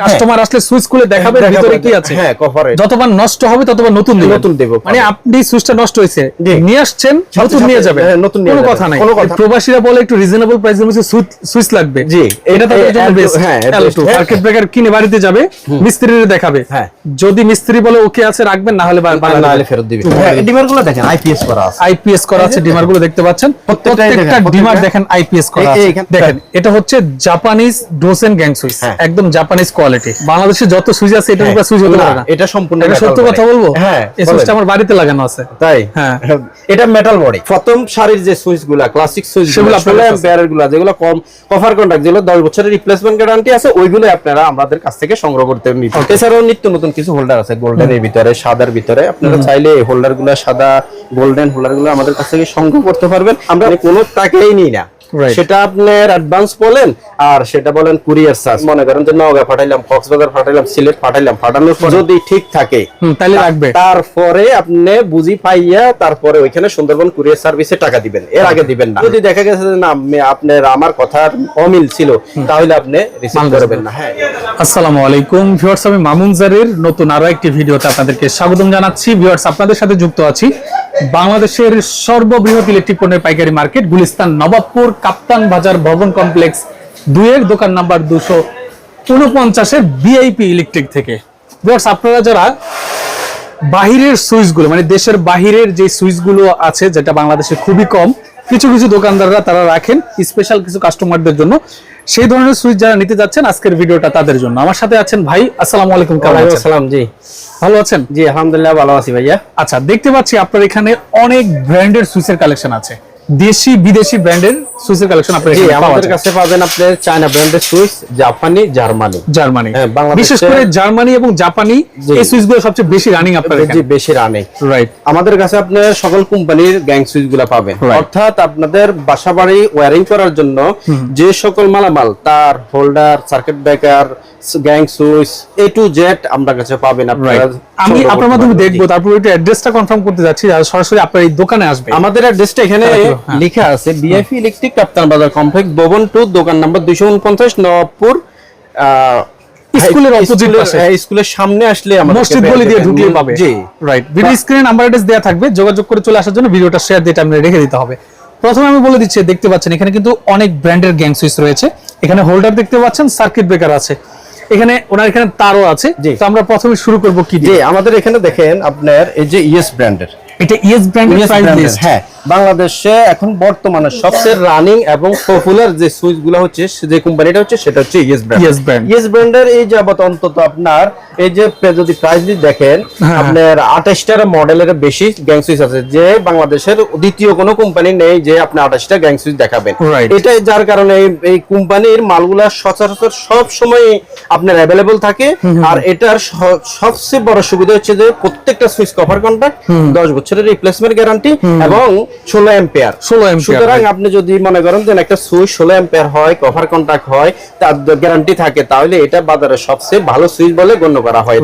Customer আসলে switch খুলে দেখাবে ভিতরে কি আছে। হ্যাঁ কভারে যতবার নষ্ট হবে ততবার নতুন দিবেন। নতুন দেবো। মানে আপনি সুইচটা নষ্ট হয়েছে জি। নিয়ে আসছেন নতুন নিয়ে যাবেন। হ্যাঁ, নতুন নিয়ে কোনো কথা নাই। কোনো কথা- প্রবাসীরা বলে একটু রিজনেবল প্রাইসের মধ্যে সুইচ লাগবে। জি। এটা তাদের জন্য বেস্ট হ্যাঁ, হ্যাঁ best, হ্যাঁ। ব্রেকার কিনে বাড়িতে যাবে মিস্ত্রিরে দেখাবে। হ্যাঁ। যদি মিস্ত্রি বলে ওকে আছে রাখবেন না হলে না হলে ফেরত দিবে। হ্যাঁ ডিমারগুলো দেখেন আইপিএস করা আছে। আইপিএস করা আছে ডিমারগুলো দেখতে পাচ্ছেন। প্রত্যেকটা ডিমার দেখেন আইপিএস করা আছে। দেখেন এটা হচ্ছে জাপানিজ ডোসেন গ্যাং সুইচ হ্যাঁ। একদম জাপানিজ কোয়ালিটি বাংলাদেশে যত সুইচ আছে। সুইচ হতে পারে না এটা সম্পূর্ণ এটা সত্য কথা বলব? হ্যাঁ এই সুইচটা আমার বাড়িতে লাগানো আছে। তাই? হ্যাঁ। এটা মেটাল বডি প্রথম সারির যে সুইচগুলা ক্লাসিক সুইচ সেগুলো গুলা যেগুলো কম কভার কন্ট্রাক্ট যেগুলো দশ বছরের রিপ্লেসমেন্ট গ্যারান্টি আছে ওইগুলো আপনারা আমাদের কাছ থেকে সংগ্রহ করতে নিতে এছাড়াও নিত্য নতুন কিছু হোল্ডার আছে গোল্ডেন এর ভিতরে সাদার ভিতরে। আপনারা চাইলে এই হোল্ডারগুলো সাদা গোল্ডেন হোল্ডারগুলো আমাদের কাছ থেকে সংগ্রহ করতে পারবেন। আমরা কোনো টাকাই নিই না। সেটা আপনার অ্যাডভান্স বলেন আর সেটা বলেন কুরিয়ার চার্জ। মনে করেন যে নওগাঁ পাঠাইলাম কক্সবাজার পাঠাইলাম সিলেট পাঠাইলাম পাঠানোর পর যদি ঠিক থাকে তাহলে রাখবে তারপরে আপনি বুঝি পাইয়া তারপরে ওইখানে সুন্দরবন কুরিয়ার সার্ভিসে টাকা দিবেন। এর আগে দিবেন না। যদি দেখা গেছে যে না আপনার আমার কথার অমিল ছিল তাহলে আপনি রিসিভ করবেন না। হ্যাঁ। আসসালামু আলাইকুম ভিউয়ার্স আমি মামুন জারির নতুন আরও একটি ভিডিওতে আপনাদেরকে স্বাগতম জানাচ্ছি। ভিউয়ার্স আপনাদের সাথে যুক্ত আছি বাংলাদেশের সর্ববৃহৎ ইলেকট্রিক পণ্যের পাইকারি মার্কেট গুলিস্তান নবাবপুর কাপ্তান বাজার ভবন কমপ্লেক্স দুইয়ের দোকান নাম্বার দুশো উনপঞ্চাশের বিআইপি ইলেকট্রিক থেকে। আপনারা যারা বাহিরের সুইচগুলো মানে দেশের বাহিরের যে সুইচগুলো আছে যেটা বাংলাদেশে খুবই কম কিছু কিছু দোকানদাররা তারা রাখেন স্পেশাল কিছু কাস্টমারদের জন্য। সেই ধরনের সুইচ যারা নিতে যাচ্ছেন আজকের ভিডিওটা তাদের জন্য। আমার সাথে আছেন ভাই আসসালামু আলাইকুম কেমন আছেন? আসসালাম জি। ভালো আছেন? জি আলহামদুলিল্লাহ ভালো আছি ভাইয়া। আচ্ছা দেখতে পাচ্ছি আপনার এখানে অনেক ব্র্যান্ডের সুইচের কালেকশন আছে। দেশি বিদেশি ব্র্যান্ডের সুইচের কালেকশন আপনার এখানে আমাদের কাছে পাবেন আপনার চায়না ব্র্যান্ডের সুইচ জাপানি জার্মানি। জার্মানি। হ্যাঁ, বিশেষ করে জার্মানি এবং জাপানি। এই সুইচগুলো সবচেয়ে বেশি রানিং আপনার এখানে। বেশি রানে রাইট আমাদের কাছে আপনার সকল কোম্পানির গ্যাং সুইচগুলা পাবেন অর্থাৎ আপনাদের বাসা বাড়ি ওয়ারিং করার জন্য যে সকল মালামাল তার holder circuit breaker gang switch A to Z আমরা কাছে পাবেন আপনারা আমি আপনার মাধ্যমে। দেখব তারপর একটু অ্যাড্রেসটা কনফার্ম করতে যাচ্ছি সরাসরি আপনার এই দোকানে আসবে। আমাদের অ্যাড্রেসটা এখানে। লেখা আছে বিএফি ইলেকট্রিক কাপ্তান বাজার কমপ্লেক্স ভবন টু দোকান নাম্বার দুইশো উনপঞ্চাশ নবপুর আহ, স্কুলের opposite পাশে। হ্যাঁ, স্কুলের সামনে আসলে মসজিদ গলি দিয়ে ঢুকলে পাবে। জি রাইট ভিডিও স্ক্রিনে নাম্বার অ্যাড্রেস দেওয়া থাকবে যোগাযোগ করে চলে আসার জন্য ভিডিওটা শেয়ার দিয়ে টাইমে রেখে দিতে হবে। প্রথমে আমি বলে দিচ্ছি দেখতে পাচ্ছেন এখানে কিন্তু অনেক ব্র্যান্ডের গ্যাং সুইচ রয়েছে। এখানে হোল্ডার দেখতে পাচ্ছেন সার্কিট ব্রেকার আছে। এখানে ওনার এখানে তারও আছে। তো আমরা প্রথমে শুরু করব কি দিয়ে? আমাদের এখানে দেখেন আপনার এই যে ইএস ব্র্যান্ডের এটা ইএস ব্র্যান্ডের ইয়েস প্রাইস ব্র্যান্ডের, হ্যাঁ। বাংলাদেশে এখন বর্তমানে সবচেয়ে রানিং এবং পপুলার যে সুইচগুলো হচ্ছে যে কোম্পানিটা হচ্ছে সেটা হচ্ছে yes brand Yes brand। Yes ব্র্যান্ডের এই যাবত অন্তত আপনার এই যে যদি প্রাইস লিস্ট দেখেন হ্যাঁ। আপনার আঠাশটার মডেলের বেশি গ্যাং সুইচ আছে যে বাংলাদেশের দ্বিতীয় কোনো কোম্পানি নেই যে আপনি আঠাশটা গ্যাং সুইচ দেখাবেন. এটাই যার কারণে এই- এই কোম্পানির মালগুলা সচরাচর সব সময় আপনার অ্যাভেলেবল থাকে আর এটার সবচেয়ে বড় সুবিধা হচ্ছে যে প্রত্যেকটা সুইচ কভার কন্ট্যাক্ট দশ বছরের রিপ্লেসমেন্ট গ্যারান্টি এবং ষোলো 16 ampere, সুতরাং আপনি যদি মনে করেন যে একটা সুইচ ষোলো এম্পিয়ার হয় কভার কন্ট্যাক্ট হয় তার গ্যারান্টি থাকে তাহলে এটা বাজারের সবচেয়ে ভালো সুইচ বলে গণ্য করা হয়।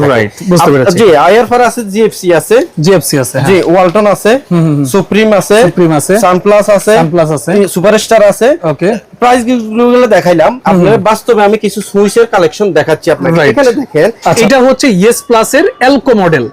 বুঝতে পেরেছি। জি আইআরফার আছে জিএফসি আছে। জিএফসি আছে হ্যাঁ। জি ওয়ালটন আছে সুপ্রিম আছে Supreme আছে, সানপ্লাস আছে Sunplus আছে, সুপারস্টার আছে। ওকে। প্রাইসগুলো দেখাইলাম। আপনার বাস্তবে আমি কিছু সুইচের কালেকশন দেখাচ্ছি আপনাকে। এখানে দেখেন এটা হচ্ছে ইএস প্লাস এর এলকো model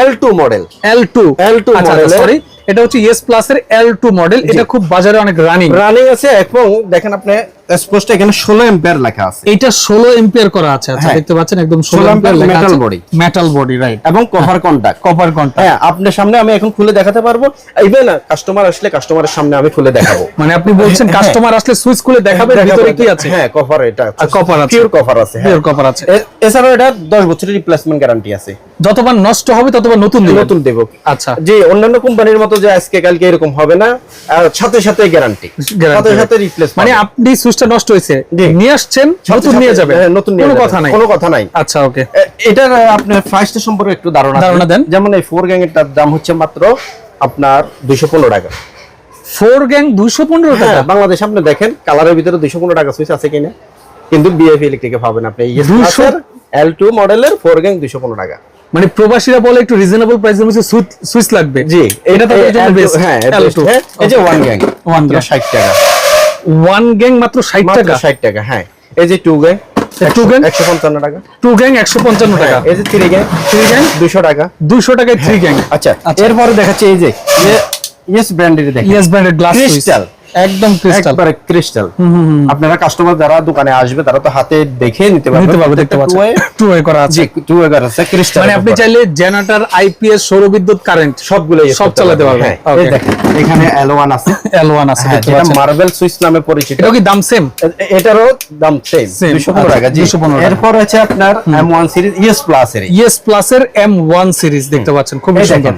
L two model L two L2 আচ্ছা model সরি এটা হচ্ছে এস প্লাস এর এল টু মডেল এটা খুব বাজারে অনেক রানিং রানিং আছে এবং দেখেন আপনি স্পষ্ট এখানে ষোলো এম্পিয়ার লেখা আছে। এটা 16 এম্পিয়ার করা আছে। আচ্ছা হ্যাঁ। দেখতে পাচ্ছেন একদম 16 16 এম্পিয়ার লেখা আছে। body। মেটাল বডি রাইট এবং কভার কন্টাক্ট কপার কন্টাক্ট হ্যাঁ আপনার সামনে আমি এখন খুলে দেখাতে পারব। ইভেন কাস্টমার আসলে কাস্টমারের সামনে আমি খুলে দেখাবো। মানে আপনি বলছেন হ্যাঁ। কাস্টমার আসলে সুইচ খুলে দেখাবে ভিতরে কি আছে? হ্যাঁ কভার এটা আর copper আছে। পিওর কভার আছে হ্যাঁ। পিওর কপার আছে। এ- এছাড়াও এটা দশ বছরের রিপ্লেসমেন্ট গ্যারান্টি আছে। যতবার নষ্ট হবে ততবার নতুন দিবেন। নতুন দেবো। আচ্ছা। যে অন্যান্য কোম্পানির মতো যে আজকে কালকে এরকম হবে না সাথে সাথে গ্যারান্টি সাথে সাথে রিপ্লেস মানে আপনি সুইচটা নষ্ট হয়েছে নিয়ে আসছেন নতুন নিয়ে যাবেন? হ্যাঁ, নতুন কোনো কথা নাই। কোনো কথা নাই। আচ্ছা ওকে। এ- এটার আহ, আপনার প্রাইসটা সম্পর্কে একটু ধারণা ধারণা দেন। যেমন এই ফোর গ্যাং এর দাম হচ্ছে মাত্র আপনার দুইশো পনেরো টাকা। ফোর গ্যাং 215 টাকা? বাংলাদেশ আপনি দেখেন কালারের ভিতরে দুইশো পনেরো টাকা সুইচ আছে কিনা। কিন্তু বিএফ ইলেকট্রিকে পাবেন আপনি। 200 এল টু মডেলের ফোর গ্যাং দুইশো পনেরো টাকা। মানে প্রবাসীরা বলে একটু রিজনেবল প্রাইসের মধ্যে সুইচ লাগবে। জি এটা তাদের জন্য বেস্ট হ্যাঁ হ্যাঁ। এই যে ওয়ান গ্যাং One gang। ষাট টাকা। ওয়ান গ্যাং মাত্র ষাট টাকা? ষাট টাকা হ্যাঁ। এই যে টু গ্যাং টু গ্যাং একশো পঞ্চান্ন টাকা। টু গ্যাং একশো পঞ্চান্ন টাকা। এই যে থ্রি গ্যাং থ্রি গ্যাং দুশো টাকা। দুশো টাকায় থ্রি গ্যাং আচ্ছা আচ্ছা। এরপরে দেখাচ্ছে এই যে ইয়েস ব্র্যান্ডের দেখেন। ইয়েস ব্র্যান্ডের গ্লাস Crystal। একদম ক্রিস্টাল একবারে ক্রিস্টাল আপনারা কাস্টমার যারা দোকানে আসবে তারা তো হাতে দেখে নিতে পারবে। নিতে পারবে দেখতে পাচ্ছেন। টু ওয়ে করা আছে। টু এগার আছে ক্রিস্টাল মানে আপনি চাইলে জেনারেটর আইপিএস সৌরবিদ্যুৎ কারেন্ট সবগুলো সব চালাতে পারবেন। হ্যাঁ, এই দেখেন এখানে এলোয়ান আছে। L1 আছে পাচ্ছেন। মার্বেল সুইচ নামে পরিচিত। এটা কি দাম সেম এটারও দাম সেম Same, 215 টাকা জি। আচ্ছা, 215 এরপর আছে আপনার M1 সিরিজ ইএস প্লাস এর ইয়েস প্লাস এর এম ওয়ান সিরিজ দেখতে পাচ্ছেন এই সুন্দর।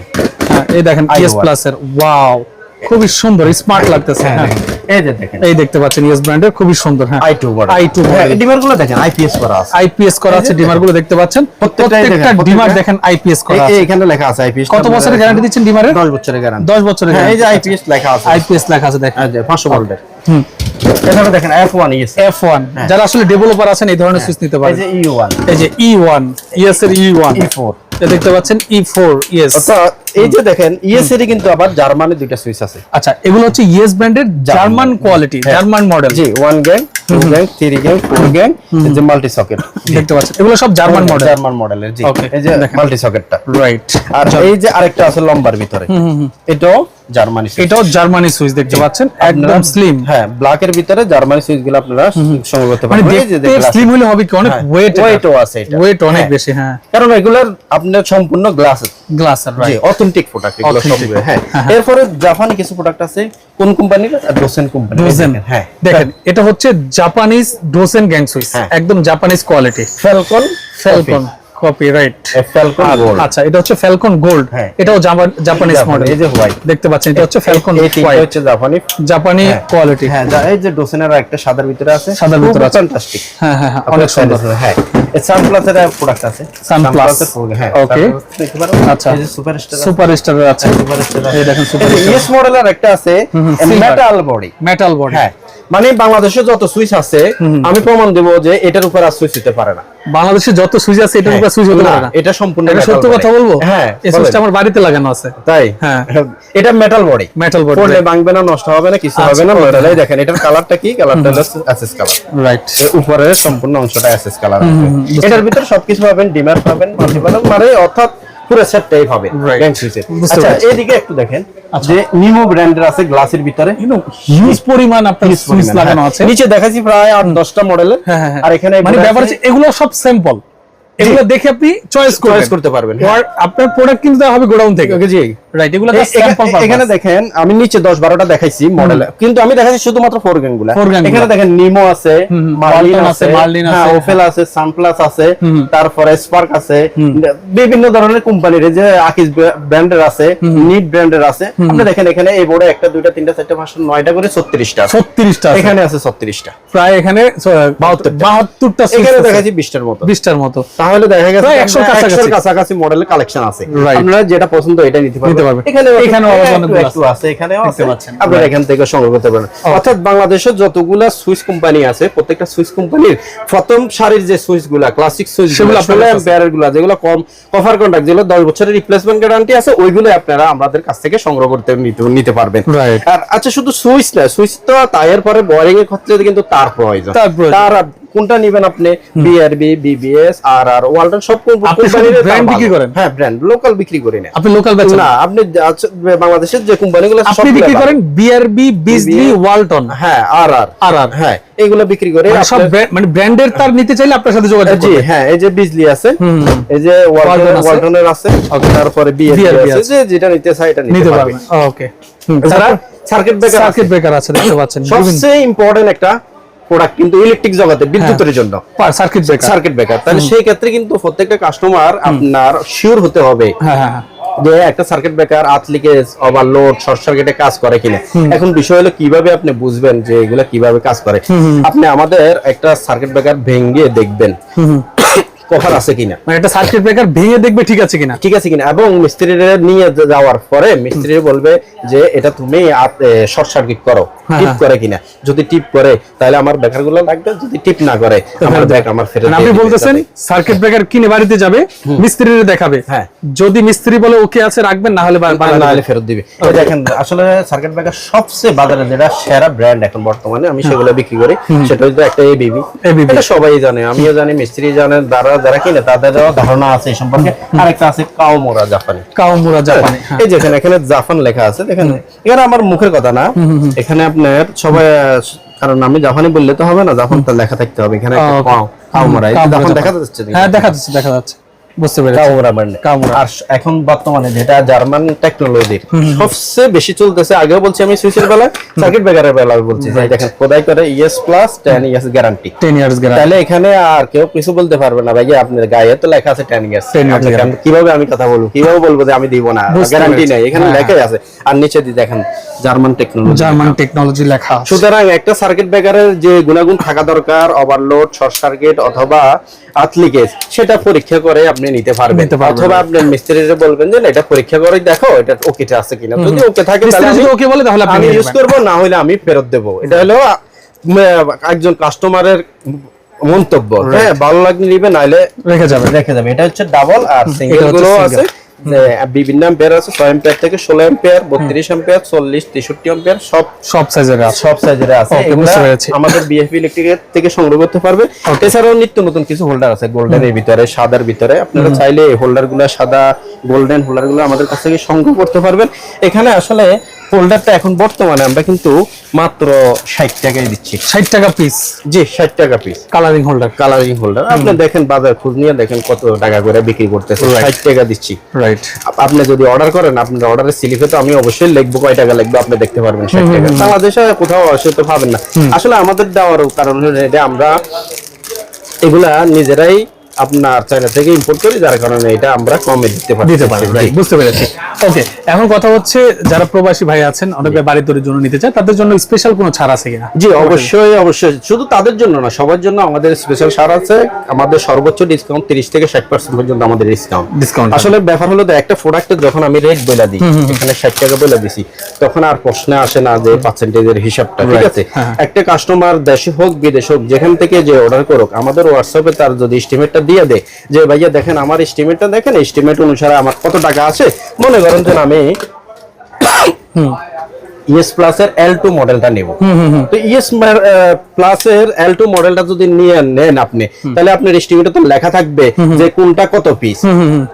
হ্যাঁ, এই দেখেন i1 ইয়েস প্লাস এর ওয়াও খুবই সুন্দর স্মার্ট লাগতেছে হ্যাঁ হ্যাঁ। এই যে দেখেন। এই দেখতে পাচ্ছেন ইয়েস ব্র্যান্ডের খুবই সুন্দর হ্যাঁ। I2 মডেল i2 হ্যাঁ model। ডিমারগুলো দেখেন আইপিএস করা আছে। আইপিএস করা আছে ডিমারগুলো দেখতে পাচ্ছেন। প্রত্যেকটা ডিমার দেখেন আইপিএস করা আছে। এখানে লেখা আছে আইপিএস কত বছরের গ্যারান্টি দিচ্ছেন ডিমারের 10 বছরের গ্যারান্টি 10 বছরের হ্যাঁ এই যে। আইপিএস লেখা আছে। আইপিএস লেখা আছে দেখেন। এই যে 500 ভোল্টের হুম। এখানে দেখেন F1 ইএস F1 যারা আসলে ডেভেলপার আছেন এই ধরনের সুইচ নিতে এই পারেন যে E1 এই যে E1 ইএস এর E1 E4 এটা দেখতে পাচ্ছেন E4 ইয়েস অর্থাৎ এই যে দেখেন ইএস এর কিন্তু আবার জার্মানি দুইটা সুইচ আছে। আচ্ছা এগুলো হচ্ছে ইয়েস ব্র্যান্ডের জার্মান। কোয়ালিটি হ্যাঁ। জার্মান মডেল জি one gang two gang three gang four gang এই যে মাল্টি সকেট দেখতে পাচ্ছেন। এগুলো সব জার্মান মডেল জার্মান মডেলের জি। এই যে দেখেন। মাল্টি সকেটটা রাইট আর এই যে আরেকটা আছে লম্বার ভিতরে। এটাও জার্মানি এটাও জার্মানি সুইচ দেখতে পাচ্ছেন? একদম স্লিম হ্যাঁ ব্ল্যাকের ভিতরে জার্মানি সুইচগুলো আপনারা সংগ্রহ করতে মানে পারবেন। দেখতে স্লিম হলে হবে কি? অনেক হ্যাঁ, ওয়েট ওয়েটও আছে এটা। ওয়েট অনেক হ্যাঁ। বেশি হ্যাঁ। কারণ এগুলার আপনার সম্পূর্ণ glass glass right authentic product এগুলো সব সবগুলো হ্যাঁ। এরপরে জাপানি কিছু প্রোডাক্ট আছে কোন কোম্পানির ডোসেন কোম্পানি ডোসেন হ্যাঁ। দেখেন এটা হচ্ছে জাপানিজ ডোসেন গ্যাং সুইচ হ্যাঁ। একদম Japanese quality Falcon Falcon copy right Falcon gold আচ্ছা এটা হচ্ছে ফ্যালকন গোল্ড হ্যাঁ। এটাও জাপানিজ মডেল এই যে হোয়াইট দেখতে পাচ্ছেন এটা হচ্ছে ফ্যালকন হোয়াইট হচ্ছে জাপানি জাপানি হ্যাঁ। কোয়ালিটি হ্যাঁ যা- এই যে ডোসেনের একটা সাদার ভিতরে আছে। সাদার ভিতরে আছে। ফ্যান্টাস্টিক হ্যাঁ হ্যাঁ হ্যাঁ অনেক সুন্দর। হ্যাঁ। এই সানপ্লাসের প্রোডাক্ট আছে। Sunplus হ্যাঁ পারো। আচ্ছা। এই যে সুপারস্টার সুপারস্টার আছে। সুপারস্টার এই দেখেন সুপার ইএস মডেলের একটা আছে মেটাল বডি মেটাল বডি হ্যাঁ। মানে বাংলাদেশে যত সুইচ আছে আমি প্রমাণ দেব যে এটার উপর আর সুইচ দিতে পারে না। বাংলাদেশে যত সুইচ আছে এটার উপর সুইচ হতে পারে না এটা সম্পূর্ণ এটা সত্যি। কথা বলব? হ্যাঁ এই সুইচটা আমার বাড়িতে লাগানো আছে। তাই? হ্যাঁ। এটা মেটাল বডি মেটাল বডি পড়লে ভাঙবে না নষ্ট হবে না কিছু হবে না মেটালে দেখেন এটার কালারটা কি? কালারটা হলো অ্যাসেস কালার রাইট উপরের সম্পূর্ণ অংশটা অ্যাসেস কালার এটার ভিতরে সবকিছু পাবেন ডিমার পাবেন মাল্টিপাল মানে অর্থাৎ পুরো সেটটাই পাবেন আচ্ছা এদিকে একটু দেখেন যে নিমো ব্র্যান্ডের আছে গ্লাসের ভিতরে। হিউজ পরিমাণ আপনার সুইচ লাগানো হ্যাঁ। আছে। নিচে দেখাচ্ছি প্রায় আট দশটা মডেলের। আর এখানে মানে ব্যাপার এগুলো সব স্যাম্পল এগুলো দেখে আপনি চয়েস চয়েস করতে পারবেন আপনার প্রোডাক্ট কিনতে হবে গোডাউন থেকে। জি। রাইট এগুলো এখানে- দেখেন আমি নিচে দশ বারোটা দেখাইছি মডেল কিন্তু আমি দেখাচ্ছি শুধুমাত্রগুলা। এখানে দেখেন নিমো আছে মার্লিন আছে Marlin আছে, হ্যাঁ। হ্যাঁ। ওফেল আছে সানপ্লাস আছে তারপরে স্পার্ক আছে বিভিন্ন ধরনের কোম্পানির যে আকিস ব্র্যান্ডের আছে নিট ব্র্যান্ডের আছে। আপনি দেখেন এখানে এই বোর্ডে একটা দুইটা তিনটা চারটা পাঁচটা নয়টা করে ছত্রিশটা আছে। ছত্রিশটা আছে। এখানে আছে ছত্রিশটা। প্রায় এখানে বাহাত্তরটা। এখানে দেখাচ্ছি বিশটার মতো। বিশটার মতো। তাহলে দেখা গেছে একশোর 100 কাছাকাছি। কাছাকাছি মডেলের কালেকশন আছে। আপনারা যেটা পছন্দ এটা নিতে পারবেন। এখানে এখানেও অনেকগুলো আছে। এখানেও আছে। পাচ্ছেন। আপনারা এখান থেকে সংগ্রহ করতে পারেন। অর্থাৎ বাংলাদেশের যতগুলা সুইচ কোম্পানি আছে প্রত্যেকটা সুইচ কোম্পানির প্রথম সারির যে সুইচগুলা ক্লাসিক সুইচ সেগুলো গুলো আপনার। এম্পিয়ারেরগুলা যেগুলো কম কভার কন্ট্রাক্ট যেগুলো 10 বছরের রিপ্লেসমেন্ট গ্যারান্টি আছে ওইগুলো আপনারা আমাদের কাছ থেকে সংগ্রহ করতে নিতে- পারবেন। আর আচ্ছা শুধু সুইচ না সুইচ তো তার পরে বোরিং এর ক্ষেত্রে কিন্তু তার প্রয়োজন। তার কোনটা নিবেন আপনি? BRB BBS R R Walton সব কোম্পানির brand বিক্রি করেন? হ্যাঁ ব্র্যান্ড লোকাল বিক্রি করি না আপনি লোকাল বেচেন? না আপনি আচ্ছা, বাংলাদেশের যে কোম্পানিগুলো আপনি বিক্রি করেন বিআরবি বিজলি ওয়ালটন হ্যাঁ আর আর আর আর হ্যাঁ এগুলো বিক্রি করে মানে সব মানে ব্র্যান্ডের তার নিতে চাইলে আপনার সাথে যোগাযোগ জি হ্যাঁ এই যে বিজলি আছে এই যে ওয়ালটন। ওয়ালটনের আছে? তারপরে বিআরবি আছে। যে যেটা নিতে চাই এটা নিতে পারবেন। ওকে এছাড়া সার্কিট ব্রেকার সার্কিট ব্রেকার আছে। দেখতে পাচ্ছেন। সবচেয়ে ইম্পর্টেন্ট একটা প্রোডাক্ট কিন্তু ইলেকট্রিক জগতে বিদ্যুতের জন্য। সার্কিট ব্রেকার সার্কিট ব্রেকার তাহলে সেই ক্ষেত্রে কিন্তু প্রত্যেকটা কাস্টমার আপনার শিওর হতে হবে হ্যাঁ হ্যাঁ হ্যাঁ। যে একটা circuit breaker earth leakage overload short সার্কিটে কাজ করে কিনা। এখন বিষয় হলো কীভাবে আপনি বুঝবেন যে এগুলা কীভাবে কাজ করে? আপনি আমাদের একটা সার্কিট ব্রেকার ভেঙে দেখবেন। কভার আছে কিনা? মানে একটা সার্কিট ব্রেকার ভেঙে দেখবে ঠিক আছে কিনা। ঠিক আছে কিনা? এবং মিস্ত্রিরা নিয়ে যাওয়ার পরে মিস্ত্রি বলবে যে এটা তুমি শর্ট সার্কিট করো। হ্যাঁ, টিপ হ্যাঁ। করে কিনা? যদি টিপ করে তাহলে আমার বেকারগুলো লাগবে। যদি টিপ না করে আমার ব্যাগ আমার ফেরত মানে আপনি বলতেছেন সার্কিট ব্রেকার কিনে বাড়িতে যাবে মিস্ত্রিরে দেখাবে। হ্যাঁ। যদি মিস্ত্রি বলে ওকে আছে রাখবেন না হলে না হলে ফেরত দিবে। দেখেন আসলে সার্কিট ব্রেকার সবচেয়ে বাজারে যেটা সেরা ব্র্যান্ড এখন বর্তমানে আমি সেগুলো বিক্রি করি। সেটা হচ্ছে একটা এবিবি এটা সবাই জানে আমিও জানি মিস্ত্রি জানেন যারা যারা কিনে তাদেরও ধারণা আছে এই সম্পর্কে। আরেকটা আছে কাওমোরা জাপানি। কাওমুরা জাপানি হ্যাঁ। এই যেখানে এখানে জাপান লেখা আছে দেখেন। এখানে আমার মুখের কথা না। এখানে আপনার সবাই কারণ আমি জাপানি বললে তো হবে না জাপান তো লেখা থাকতে হবে। এখানে কাওমোরা জাপান। দেখা যাচ্ছে হ্যাঁ দেখা যাচ্ছে দেখা যাচ্ছে। বুঝতে পেরেছি। কাওমোরা brand। কাওমোরা। আর এখন বর্তমানে যেটা জার্মান টেকনোলজির সবচেয়ে বেশি চলতেছে আগেও বলছি আমি সুইচের বেলা সার্কিট ব্রেকারের বেলা বলছি দেখেন খোদাই করে ES plus ten years guarantee ten years guarantee তাহলে এখানে আর কেউ কিছু বলতে পারবে না ভাই আপনার গায়ে তো লেখা আছে টেন ইয়ার্স 10 years কীভাবে আমি কথা বলব? কীভাবে বলব যে আমি দিব না? গ্যারান্টি। নেই এখানে হ্যাঁ, লেখাই আছে। আর নিচে দিয়ে দেখেন জার্মান টেকনোলজি জার্মান টেকনোলজি লেখা সুতরাং একটা সার্কিট ব্রেকারের যে গুণাগুণ থাকা দরকার ওভারলোড শর্ট সার্কিট অথবা আর্থলিকেজ সেটা পরীক্ষা করে আপনি নিতে পারবেন। অথবা আপনার মিস্ত্রিরে বলবেন যে এটা পরীক্ষা করে দেখো এটা ওকে আছে কিনা? যদি ওকে থাকে তাহলে আমি- ওকে বলে তাহলে আমি ইউজ করব না হলে আমি ফেরত দেব। এটা হলো একজন কাস্টমারের মন্তব্য। হ্যাঁ ভালো লাগলে নিবে নাহলে রেখে যাবে রেখে যাবে। এটা হচ্ছে ডাবল আর সিঙ্গেলগুলো আছে। বিভিন্ন অ্যাম্পিয়ার আছে ছয় অ্যাম্পিয়ার থেকে ষোলো অ্যাম্পিয়ার বত্রিশ অ্যাম্পিয়ার চল্লিশ তেষট্টি অ্যাম্পিয়ার সব সব সাইজের আছে। সব সাইজের আছে। আমাদের বিএফপি ইলেকট্রিক থেকে সংগ্রহ করতে পারবে। এছাড়াও নিত্য নতুন কিছু হোল্ডার আছে গোল্ডেনের ভিতরে সাদার ভিতরে। আপনারা চাইলে এই হোল্ডারগুলা সাদা গোল্ডেন হোল্ডারগুলো আমাদের কাছ থেকে সংগ্রহ করতে পারবেন। এখানে আসলে হোল্ডারটা এখন বর্তমানে আমরা কিন্তু মাত্র ষাট টাকায় দিচ্ছি। ষাট টাকা পিস জি ষাট টাকা piece colouring holder colouring holder আপনি দেখেন বাজার খোঁজ নিয়ে দেখেন কত টাকা করে বিক্রি করতেছে. ষাট টাকা দিচ্ছি। রাইট আপনি যদি অর্ডার করেন আপনার অর্ডারের স্লিপে তো আমি অবশ্যই লিখব কয় টাকা লাগবে আপনি দেখতে পারবেন ষাট টাকা। বাংলাদেশে কোথাও আসে তো পাবেন না। আসলে আমাদের দেওয়ার কারণ হলো এটা আমরা এগুলা নিজেরাই আপনার চায়না থেকে ইম্পোর্ট করি যার কারণে এটা আমরা কমে দিতে পারি দিতে পারি বুঝতে পেরেছি। ওকে এখন কথা হচ্ছে যারা প্রবাসী ভাই আছেন অনেকে বাড়ি তৈরির জন্য নিতে চায় তাদের জন্য স্পেশাল কোনো ছাড় আছে কিনা? জি অবশ্যই অবশ্যই। শুধু তাদের জন্য না সবার জন্য আমাদের স্পেশাল ছাড় আছে। আমাদের সর্বোচ্চ ডিসকাউন্ট তিরিশ থেকে ষাট পার্সেন্ট পর্যন্ত আমাদের ডিসকাউন্ট ডিসকাউন্ট আসলে ব্যাপার হলো যে একটা প্রোডাক্টের যখন আমি রেট বলে দিই এখানে ষাট টাকা বলে দিছি তখন আর প্রশ্ন আসে না যে পার্সেন্টেজের হিসাবটা ঠিক আছে? হ্যাঁ। একটা কাস্টমার দেশে হোক বিদেশে হোক যেখান থেকে যে অর্ডার করুক আমাদের হোয়াটসঅ্যাপে তার যদি এস্টিমেটটা দিয়ে দেয় যে ভাইয়া দেখেন, আমার এস্টিমেটটা দেখেন এস্টিমেট অনুসারে আমার কত টাকা আছে? মনে করেন যে আমি ইএস প্লাস এর এল টু মডেলটা নেব। তো ইএস প্লাস এর এল টু মডেলটা যদি নিয়ে নেন আপনি তাহলে আপনার এস্টিমেটে তো লেখা থাকবে যে কোনটা কত পিস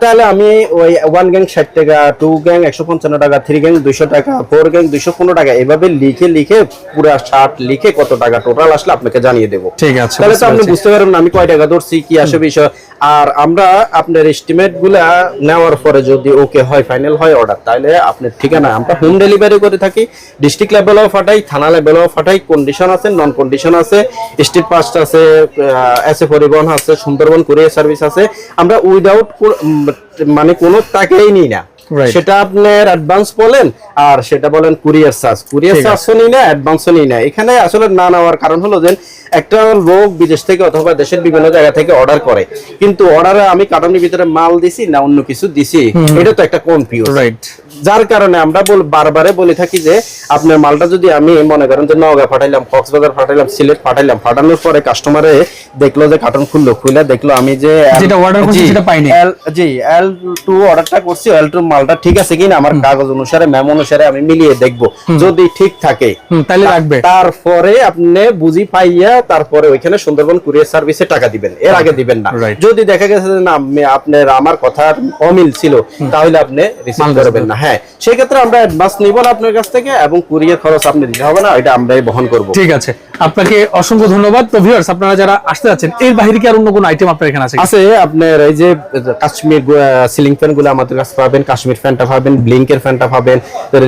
তাহলে আমি ওই ওয়ান গ্যাং ষাট টাকা টু গ্যাং একশো পঞ্চান্ন টাকা থ্রি গ্যাং দুইশো টাকা ফোর গ্যাং দুইশো পনেরো টাকা এভাবে লিখে লিখে পুরা শার্ট লিখে কত টাকা টোটাল আসলে আপনাকে জানিয়ে দেবো। ঠিক আছে তাহলে তো আপনি বুঝতে পারবেন আমি কয় টাকা ধরছি কি আসে বিষয়। আর আমরা আপনার এস্টিমেটগুলা নেওয়ার পরে যদি ওকে হয় ফাইনাল হয় অর্ডার তাহলে আপনার ঠিকানা আমরা হোম ডেলিভারি করে থাকি ডিস্ট্রিক্ট লেভেলেও ফাটাই থানা লেভেলেও ফাটাই কন্ডিশন আছে নন কন্ডিশন আছে স্ট্রিট পাস্ট আছে এস পরিবহন আছে, সুন্দরবন কুরিয়ার সার্ভিস আছে আমরা উইদাউট মানে কোনো টাকাই নিই না. সেটা আপনার অ্যাডভান্স বলেন আর সেটা বলেন কুরিয়ার চার্জ কুরিয়ার। চার্জও নিই না অ্যাডভান্সও নিই না এখানে আসলে না নেওয়ার কারণ হলো যে একটা লোক বিদেশ থেকে অথবা দেশের বিভিন্ন জায়গা থেকে অর্ডার করে। কিন্তু অর্ডারে আমি কাটানির ভিতরে মাল দিছি না অন্য কিছু দিছি এটা তো একটা কনফিউজ রাইট যার কারণে আমরা বারবারে বলে থাকি যে আপনার মালটা যদি আমি মনে করেন যে নওগাঁ পাঠাইলাম কক্সবাজার পাঠাইলাম সিলেট পাঠাইলাম পাঠানোর পরে কাস্টমারে দেখল যে কার্টন খুললো খুলে দেখল আমি যে যেটা order করছি সেটা পাইনি। জি এল টু অর্ডারটা করছি এল টু মালটা ঠিক আছে কিনা আমার কাগজ অনুসারে ম্যাম অনুসারে আমি মিলিয়ে দেখব। যদি ঠিক থাকে তাহলে রাখবে। তারপরে আপনি বুঝি পাইয়া তারপরে ওইখানে সুন্দরবন কুরিয়ার সার্ভিসে টাকা দিবেন। এর আগে দিবেন না। যদি দেখা গেছে যে না আপনার আমার কথার অমিল ছিল তাহলে আপনি রিসিভ করবেন না। হ্যাঁ সেই ক্ষেত্রে আমরা অ্যাডভান্স নিব না আপনার কাছ থেকে এবং কুরিয়ার খরচ আপনি দিতে হবে না এটা আমরাই বহন করব। ঠিক আছে। আপনাকে অসংখ্য ধন্যবাদ। তো ভিউয়ার্স আপনারা যারা আসতে যাচ্ছেন এর বাইরে কি আর অন্য কোনো আইটেম আপনার এখানে আছে? আছে আপনার এই যে কাশ্মীর সিলিং ফ্যানগুলো আমাদের কাছে পাবেন কাশ্মীর ফ্যানটা পাবেন ব্লিঙ্কের ফ্যানটা পাবেন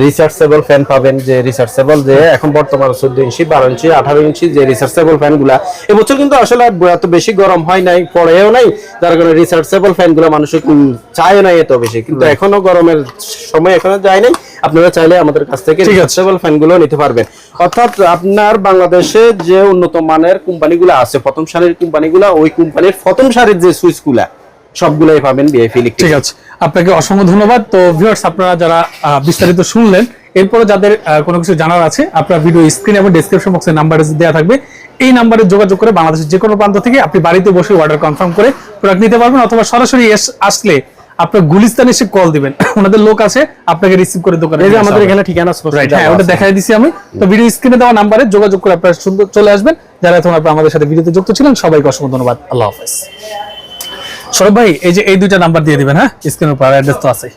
রিসার্চেবল ফ্যান পাবেন যে রিসার্চেবল যে এখন বর্তমানে ইঞ্চি বারো ইঞ্চি আঠারো ইঞ্চি যে রিসার্চেবল ফ্যানগুলা এবছর কিন্তু আসলে এত বেশি গরম হয় নাই পড়েও নাই যার কারণে রিসার্চেবল ফ্যানগুলো মানুষ চায় না এত বেশি। কিন্তু এখনও গরমের সময় এখনও যায় নাই। আপনারা চাইলে আমাদের কাছ থেকে রিচার্জেবল ফ্যানগুলো নিতে পারবেন। অর্থাৎ আপনার বাংলাদেশে যে উন্নত মানের কোম্পানিগুলো আছে প্রথম সারির কোম্পানিগুলো ওই কোম্পানির প্রথম সারির যে সুইচগুলা সবগুলাই পাবেন বিএফ ইলেকট্রিক ঠিক আছে। আপনাকে অসংখ্য ধন্যবাদ। তো ভিউয়ার্স আপনারা যারা বিস্তারিত শুনলেন এরপরে যাদের কোনো কিছু জানার আছে আপনার ভিডিও স্ক্রিন এবং ডেসক্রিপশন বক্সে নাম্বার দেওয়া থাকবে। এই নাম্বারে যোগাযোগ করে বাংলাদেশের যে কোনো প্রান্ত থেকে আপনি বাড়িতে বসে অর্ডার কনফার্ম করে প্রোডাক্ট নিতে পারবেন অথবা সরাসরি আসলে আপনার গুলিস্তান এসে কল দিবেন। ওনাদের লোক আছে আপনাকে রিসিভ করে দোকানে এই যে আমাদের এখানে ঠিকানা হ্যাঁ ওটা। দেখাই দিছি আমি। তো ভিডিও স্ক্রিনে দেওয়া নাম্বারে যোগাযোগ করে আপনারা সুন্দর চলে আসবেন। যারা এখন আপনারা আমাদের সাথে ভিডিওতে যুক্ত ছিলেন সবাইকে অসংখ্য ধন্যবাদ। আল্লাহ হাফেজ। সৌরভ ভাই এই যে এই দুইটা নাম্বার দিয়ে দিবেন হ্যাঁ? স্ক্রিনের উপর অ্যাড্রেস তো আছে